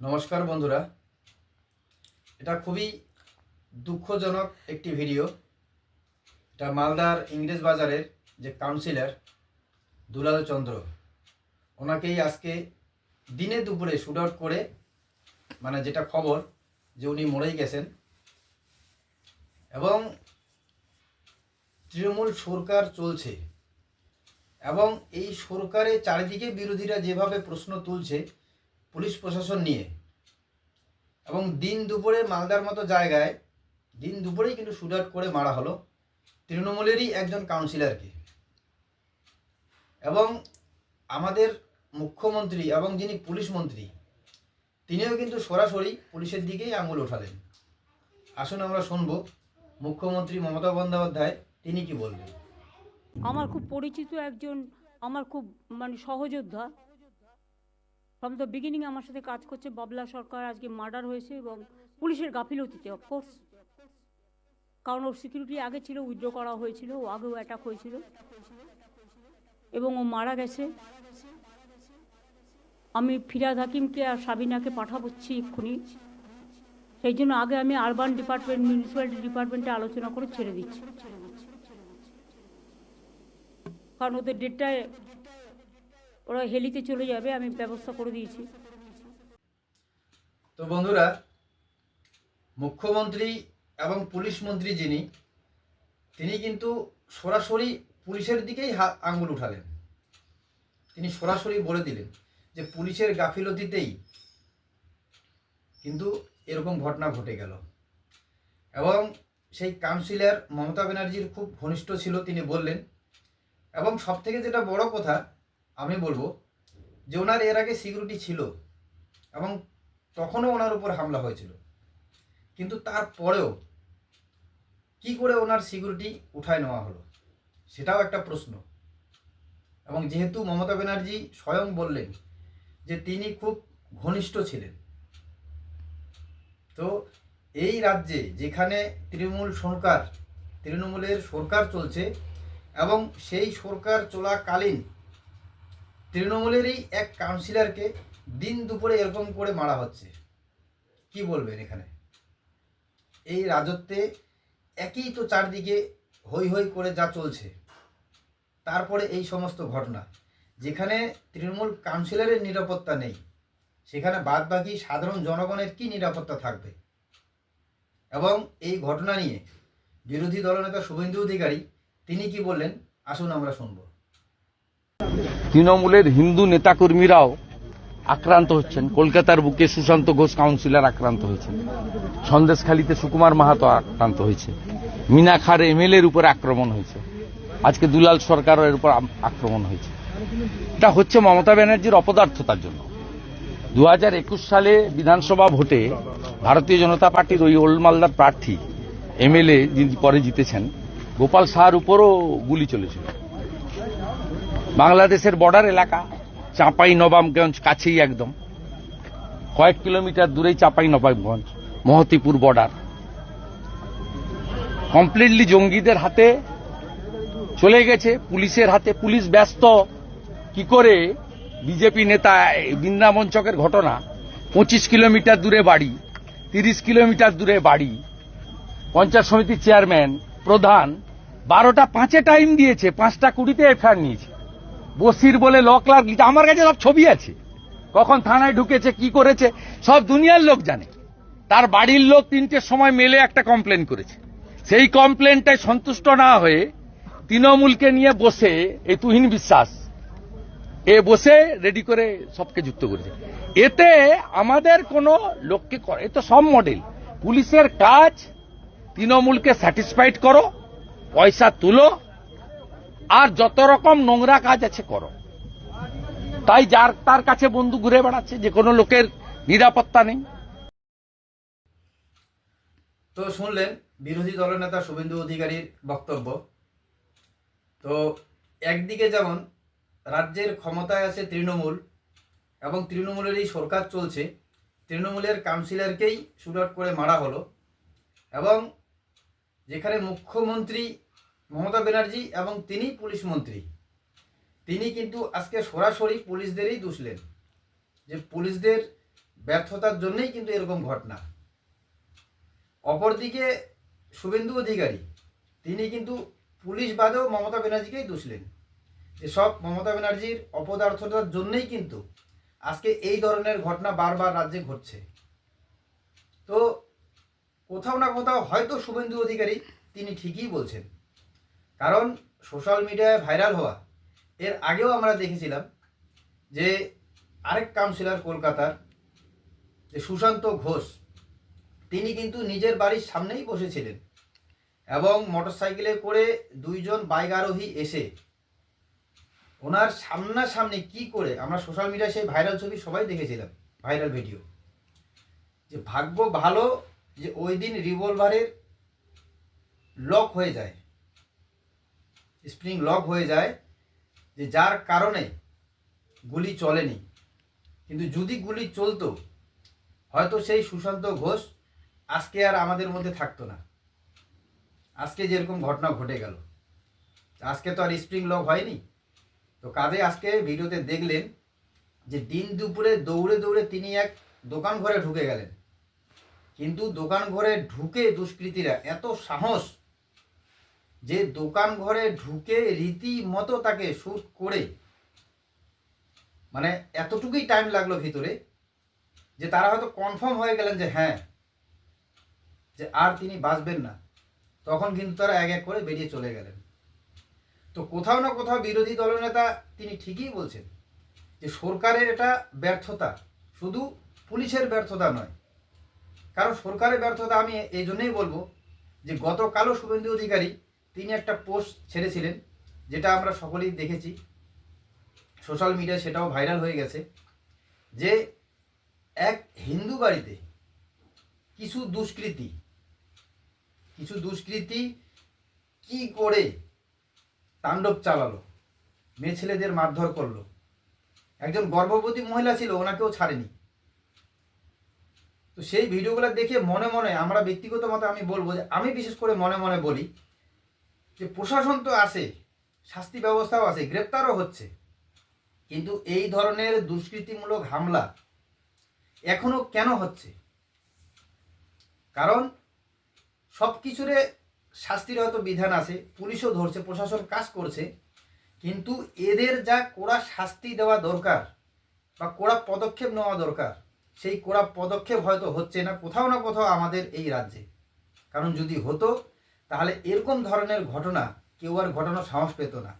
নমস্কার বন্ধুরা। এটা খুবই দুঃখজনক একটি ভিডিও। এটা মালদার ইংরেজ বাজারের যে কাউন্সিলর দুলাল চন্দ্র, ওনাকেই আজকে দিনে দুপুরে শুট করে মানে যেটা খবর, যে উনি মরেই গেছেন। এবং তৃণমূল সরকার চলছে। এবং এই সরকারের চারিদিকে বিরোধীরা যেভাবে প্রশ্ন তুলছে পুলিশ প্রশাসন নিয়ে। এবং দিন দুপুরে মালদার মতো জায়গায়, দিন দুপুরেই কিন্তু শুট করে মারা হলো তৃণমূলেরই একজন কাউন্সিলরকে এবং আমাদের মুখ্যমন্ত্রী এবং যিনি পুলিশ মন্ত্রী, তিনিও কিন্তু সরাসরি পুলিশের দিকেই আঙুল ওঠালেন। আসুন আমরা শুনব মুখ্যমন্ত্রী মমতা বন্দ্যোপাধ্যায়, তিনি কি বলবেন? আমার খুব পরিচিত একজন, আমার খুব মানে সহযোদ্ধা ফ্রম দ্য বিগিনিং আমার সাথে কাজ করছে বাবলা সরকার, আজকে মার্ডার হয়েছে এবং পুলিশের গাফিলতিতে অফকোর্স কারণ ওর সিকিউরিটি আগে ছিল উইথড্র করা হয়েছিল, ও আগেও অ্যাটাক হয়েছিল। এবং ও মারা গেছে। আমি ফিরাদ হাকিমকে আর সাবিনাকে পাঠাবচ্ছি এক্ষুনি। সেই জন্য আগে আমি আরবান ডিপার্টমেন্ট মিউনিসিপ্যালিটি ডিপার্টমেন্টে আলোচনা করে ছেড়ে দিচ্ছি। কারণ ওদের ডেটটায় ওরা হেলিতে চলে যাবে, আমি ব্যবস্থা করে দিয়েছি। তো বন্ধুরা, মুখ্যমন্ত্রী এবং পুলিশ মন্ত্রী যিনি, তিনি কিন্তু সরাসরি পুলিশের দিকেই আঙুল উঠালেন। তিনি সরাসরি বলে দিলেন যে পুলিশের গাফিলতিতেই কিন্তু এরকম ঘটনা ঘটে গেল। এবং সেই কাউন্সিলর মমতা ব্যানার্জির খুব ঘনিষ্ঠ ছিল, তিনি বললেন। এবং সব থেকে যেটা বড় কথা আমি বলব যে ওনার এর আগে সিকিউরিটি ছিল এবং তখনও ওনার উপর হামলা হয়েছিল। কিন্তু তারপরেও কি করে ওনার সিকিউরিটি উঠায় নেওয়া হলো, সেটাও একটা প্রশ্ন। এবং যেহেতু মমতা ব্যানার্জি স্বয়ং বললেন যে তিনি খুব ঘনিষ্ঠ ছিলেন, তো এই রাজ্যে যেখানে তৃণমূল সরকার, তৃণমূলের সরকার চলছে এবং সেই সরকার চলাকালীন তৃণমূলেরই এক কাউন্সিলরকে দিন দুপুরে এরকম করে মারা হচ্ছে। কি বলবেন এখানে? এই রাজত্বে একই তো চারদিকে হই হই করে যা চলছে। তারপরে এই সমস্ত ঘটনা, যেখানে তৃণমূল কাউন্সিলরের নিরাপত্তা নেই, সেখানে বাদবাকি সাধারণ জনগণের কি নিরাপত্তা থাকবে? এবং এই ঘটনা নিয়ে বিরোধী দলনেতা শুভেন্দু অধিকারী, তিনি কি বললেন? আসুন আমরা শুনব। তৃণমূলের হিন্দু নেতাকর্মীরাও আক্রান্ত হচ্ছেন। কলকাতার বুকে সুশান্ত ঘোষ কাউন্সিলর আক্রান্ত হয়েছেন। সন্দেশখালীতে সুকুমার মাহাতো আক্রান্ত হয়েছে। মিনাখার এমএলএর উপর আক্রমণ হয়েছে। আজকে দুলাল সরকারের উপর আক্রমণ হয়েছে। এটা হচ্ছে মমতা ব্যানার্জির অপদার্থতার জন্য। দু হাজার একুশ সালে বিধানসভা ভোটে ভারতীয় জনতা পার্টির ওই ওল্ড মালদার প্রার্থী, এমএলএ যিনি পরে জিতেছেন, গোপাল শাহর উপরও গুলি চলেছিল। বাংলাদেশের বর্ডার এলাকা, চাঁপাই নবাবগঞ্জ কাছেই একদম। কয়েক কিলোমিটার দূরেই চাঁপাই নবাবগঞ্জ, মহতিপুর বর্ডার কমপ্লিটলি জঙ্গিদের হাতে চলে গেছে, পুলিশের হাতে। পুলিশ ব্যস্ত। কি করে? বিজেপি নেতা বৃন্দাবন চকের ঘটনা। পঁচিশ কিলোমিটার দূরে বাড়ি, তিরিশ কিলোমিটার দূরে বাড়ি। পঞ্চায়েত সমিতির চেয়ারম্যান প্রধান, বারোটা পাঁচে টাইম দিয়েছে, পাঁচটা কুড়িতে এফআইআর নিয়েছে। বসির বলে ল ক্লার্ক আমার কাছে সব ছবি আছে। কখন থানায় ঢুকেছে, কি করেছে, সব দুনিয়ার লোক জানে। তার বাড়ির লোক তিনটের সময় মেলে একটা কমপ্লেন করেছে। সেই কমপ্লেনটায় সন্তুষ্ট না হয়ে তৃণমূলকে নিয়ে বসে এই তুহিন বিশ্বাস, এ বসে রেডি করে সবকে যুক্ত করেছে। এতে আমাদের কোনো লোককে করে তো সব মডেল পুলিশের কাজ, তৃণমূলকে স্যাটিসফাইড করো, পয়সা তুলো আর যত রকম নোংরা কাজ আছে করো। তাই যার তার কাছে বন্ধু ঘুরে বেড়াচ্ছে, যে কোনো লোকের নিরাপত্তা নেই। তো শুনলেন, বিরোধী দলনেতা শুভেন্দু অধিকারীর বক্তব্য। তো একদিকে যেমন রাজ্যের ক্ষমতায় আছে তৃণমূল, এবং তৃণমূলেরই সরকার চলছে, তৃণমূলের কাউন্সিলরকেই শুট করে মারা হলো, এবং যেখানে মুখ্যমন্ত্রী মমতা ব্যানার্জি এবং তিনি পুলিশ মন্ত্রী। তিনি কিন্তু আজকে সরাসরি পুলিশদেরই দুষলেন যে পুলিশদের ব্যর্থতার জন্যই কিন্তু এরকম ঘটনা। অপরদিকে শুভেন্দু অধিকারী, তিনি কিন্তু পুলিশ বাদেও মমতা ব্যানার্জিকেই দুষলেন এসব মমতা ব্যানার্জির অপদার্থতার জন্যই কিন্তু আজকে এই ধরনের ঘটনা বারবার রাজ্যে ঘটছে। তো কোথাও না কোথাও হয়তো শুভেন্দু অধিকারী তিনি ঠিকই বলছেন। কারণ সোশ্যাল মিডিয়ায় ভাইরাল হওয়া, এর আগেও আমরা দেখেছিলাম যে আরেক কাউন্সিলর কলকাতার, যে সুশান্ত ঘোষ, তিনি কিন্তু নিজের বাড়ির সামনেই বসেছিলেন এবং মোটরসাইকেলে করে দুইজন বাইক আরোহী এসে ওনার সামনাসামনি কি করে, আমরা সোশ্যাল মিডিয়ায় সেই ভাইরাল ছবি সবাই দেখেছিলাম, ভাইরাল ভিডিও, যে ভাগ্য ভালো যে ওই দিন রিভলভারের লক হয়ে যায়। স্প্রিং লক হয়ে যায় যে যার কারণে গুলি চলেনি। কিন্তু যদি গুলি চলতো, হয়তো সেই সুশান্ত ঘোষ আজকে আর আমাদের মধ্যে থাকতো না। আজকে যেরকম ঘটনা ঘটে গেল। আজকে তো আর স্প্রিং লক হয়নি। তো কাজে আজকে ভিডিওতে দেখলেন যে দিন দুপুরে দৌড়ে দৌড়ে তিনি এক দোকান ঘরে ঢুকে গেলেন। কিন্তু দোকান ঘরে ঢুকে দুষ্কৃতীরা এত সাহস যে দোকান ঘরে ঢুকে রীতিমতো তাকে শ্যুট করে মানে এতটুকুই টাইম লাগল ভিতরে, যে তারা হয়তো কনফার্ম হয়ে গেলেন যে হ্যাঁ যে আর তিনি বাঁচবেন না। তখন কিন্তু তারা এক এক করে বেরিয়ে চলে গেলেন। তো কোথাও না কোথাও বিরোধী দলনেতা তিনি ঠিকই বলছেন যে সরকারের এটা ব্যর্থতা, শুধু পুলিশের ব্যর্থতা নয়। কারণ সরকারের ব্যর্থতা আমি এই জন্যই বলব যে গতকালও শুভেন্দু অধিকারী তিনি একটা পোস্ট ছেড়েছিলেন, যেটা আমরা সকলেই দেখেছি। সোশ্যাল মিডিয়ায় সেটাও ভাইরাল হয়ে গেছে, যে এক হিন্দু বাড়িতে কিছু দুষ্কৃতি কিছু দুষ্কৃতি কি করে তাণ্ডব চালালো মেয়ে ছেলেদের মারধর করল। একজন গর্ভবতী মহিলা ছিল, ওনাকেও ছাড়েনি। তো সেই ভিডিওগুলো দেখে মনে মনে আমরা ব্যক্তিগত মতে আমি বলব যে, আমি বিশেষ করে মনে মনে বলি যে প্রশাসন তো আছে, শাস্তি ব্যবস্থাও আছে, গ্রেপ্তারও হচ্ছে। কিন্তু এই ধরনের দুষ্কৃতিমূলক হামলা এখনও কেন হচ্ছে? কারণ সব কিছুরে শাস্তির হয়তো বিধান আছে, পুলিশও ধরছে, প্রশাসন কাজ করছে, কিন্তু এদের যা কড়া শাস্তি দেওয়া দরকার বা কড়া পদক্ষেপ নেওয়া দরকার, সেই কড়া পদক্ষেপ হয়তো হচ্ছে না কোথাও না কোথাও আমাদের এই রাজ্যে। কারণ যদি হতো তাহলে এরকম ধরনের ঘটনা কেউ আর ঘটানোর সাহস পেত না।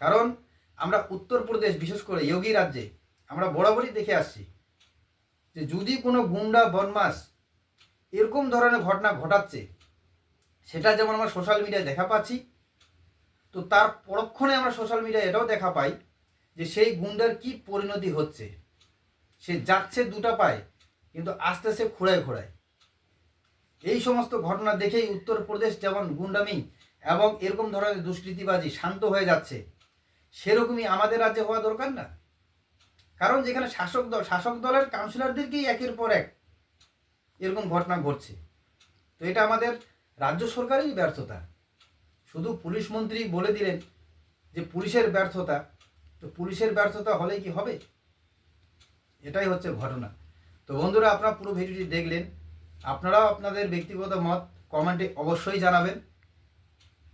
কারণ আমরা উত্তরপ্রদেশ বিশেষ করে যোগী রাজ্যে, আমরা বরাবরই দেখে আসছি যে যদি কোনো গুন্ডা বনমাস এরকম ধরনের ঘটনা ঘটাচ্ছে, সেটা যেমন আমরা সোশ্যাল মিডিয়ায় দেখা পাচ্ছি, তো তার পরক্ষণে আমরা সোশ্যাল মিডিয়ায় এটাও দেখা পাই যে সেই গুন্ডার কি পরিণতি হচ্ছে। সে যাচ্ছে দুটা পায়, কিন্তু আস্তে আস্তে খোঁড়ায় খোঁড়ায়। এই সমস্ত ঘটনা দেখেই উত্তরপ্রদেশ যেমন গুন্ডামি এবং এরকম ধরনের দুষ্কৃতিবাজি শান্ত হয়ে যাচ্ছে, সেরকমই আমাদের রাজ্যে হওয়া দরকার না। কারণ যেখানে শাসক দল, শাসক দলের কাউন্সিলরদেরকেই একের পর এক এরকম ঘটনা ঘটছে। তো এটা আমাদের রাজ্য সরকারেরই ব্যর্থতা। শুধু পুলিশ মন্ত্রী বলে দিলেন যে পুলিশের ব্যর্থতা, তো পুলিশের ব্যর্থতা হলে কি হবে? এটাই হচ্ছে ঘটনা। তো বন্ধুরা, আপনারা পুরো ভিডিওটি দেখলেন। আপনারাও আপনাদের ব্যক্তিগত মত কমেন্টে অবশ্যই জানাবেন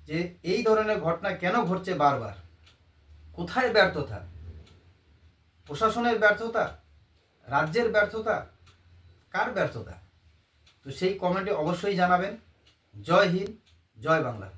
যে এই ধরনের ঘটনা কেন ঘটছে বারবার? কোথায় ব্যর্থতা? প্রশাসনের ব্যর্থতা? রাজ্যের ব্যর্থতা? কার ব্যর্থতা? তো সেই কমেন্টে অবশ্যই জানাবেন। জয় হিন্দ, জয় বাংলা।